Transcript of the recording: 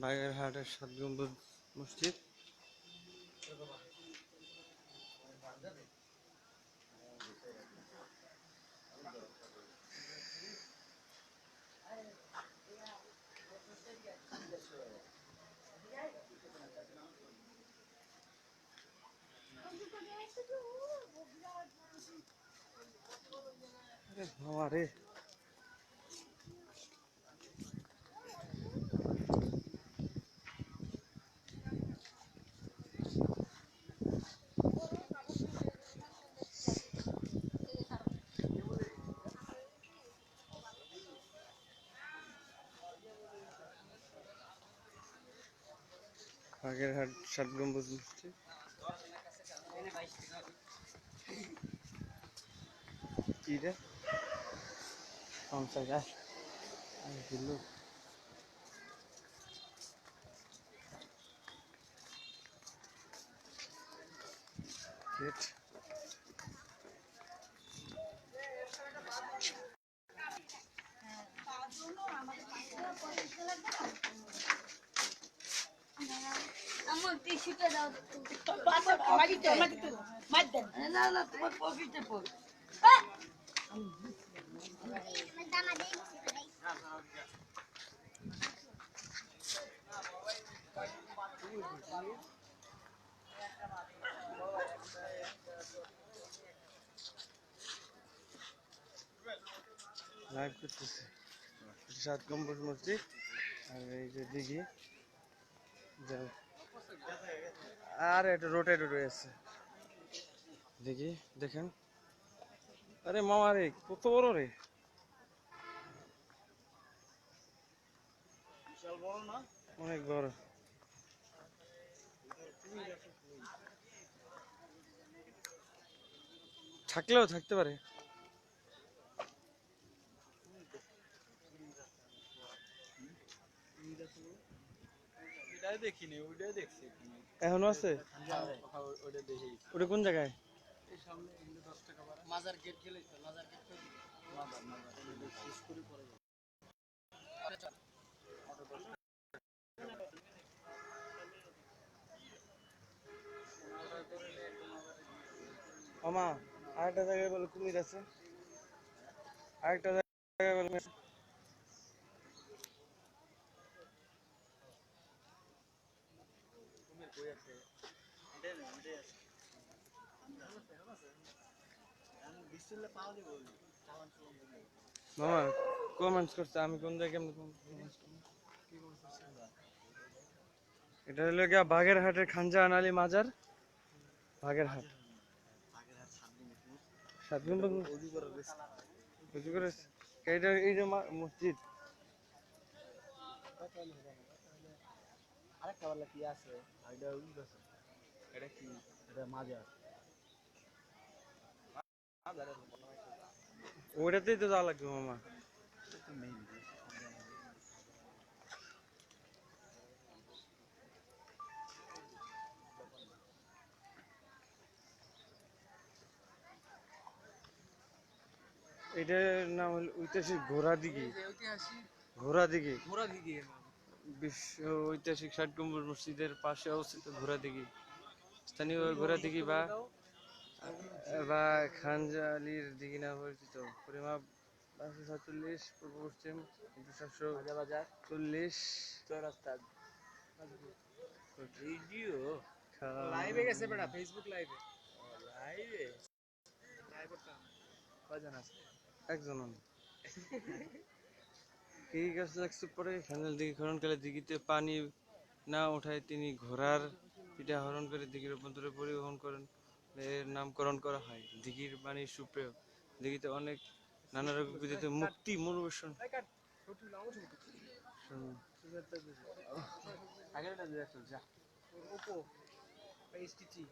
বাগেরহাটের সাত গম্বুজ মসজিদ। আরে বাবা রে বাগেরহাট সাত গম্বুজ মসজিদ কি রে? দিল। আমার টিস্যুটা দাও না না তোমার পকেটে পড় লাইভ করতেছে সাত গম্বুজ মসজিদ আর এই যে দিঘি যাও আর এটা রোটেট রয়েছে। দেখি দেখেন। আরে মামা রে কত বড় রে। অনেক বড়। থাকলেও থাকতে পারে। ওইটাই দেখিনি দেখছি এখনও। আছে? ওইটা দেখি। ওটা কোন জায়গায়? এই সামনে এগুলো দশ টাকা ভাড়া মাজার গেট গেলে তো মাজার গেট মাদার ওইটা শেষ করে পরে। আরেকটা জায়গায় বলে কুমির আছে। আরেকটা জায়গায় বলে কুমির আছে। কুমির কই আছে এটাই না ওইটাই আছে আমি বিশ্বলে পাওয়া যাব চালান চালান দেবো মামা কমেন্টস করছে, আমি কোন জায়গায় এটা হলো গিয়া বাগেরহাটের খানজাহান আলী মাজার, বাগেরহাট। সাত নম্বর এই যে মসজিদ। আরেকটা বলে কি আছে? এটা উল্টো আছে। এটা কি? এটা মাজার। মাজারের ওইটাতেই তো যাওয়া লাগবে মামা। মেইন এটার নাম হলো ঐতিহাসিক ঘোড়া দিঘি ঐতিহাসিক ঘোড়া দিঘি ঘোড়া দিকে বিশ্ব ঐতিহাসিক ষাট গম্বুজ মসজিদের পাশে অবস্থিত ঘোড়া দিঘি স্থানীয় ঘোড়া দিঘি বা বা খানজালির দিঘি নামে পরিচিত। পরিমাপ পাঁচশো সাতচল্লিশ পূর্ব পশ্চিম সাতশো বাজার চল্লিশ। চৌরাস্তা ভিডিও লাইভে গেছে বেটা ফেসবুক লাইভে লাইভে লাইভ কজন আছে? একজন এই গাছ লাগছে পরে খানাল দিঘি খননকালে দিঘিতে পানি না ওঠায় তিনি ঘোড়ার পিঠা হরণ করে দিঘির অভ্যন্তরে পরিবহন করেন। এর নামকরণ করা হয় দিঘির পানি সুপ্রিয়। দিঘিতে অনেক নানা রকম বিদিত মুক্তি মনোবেশন। আগেরটা দিয়ে যা। ওপো এইচটিটি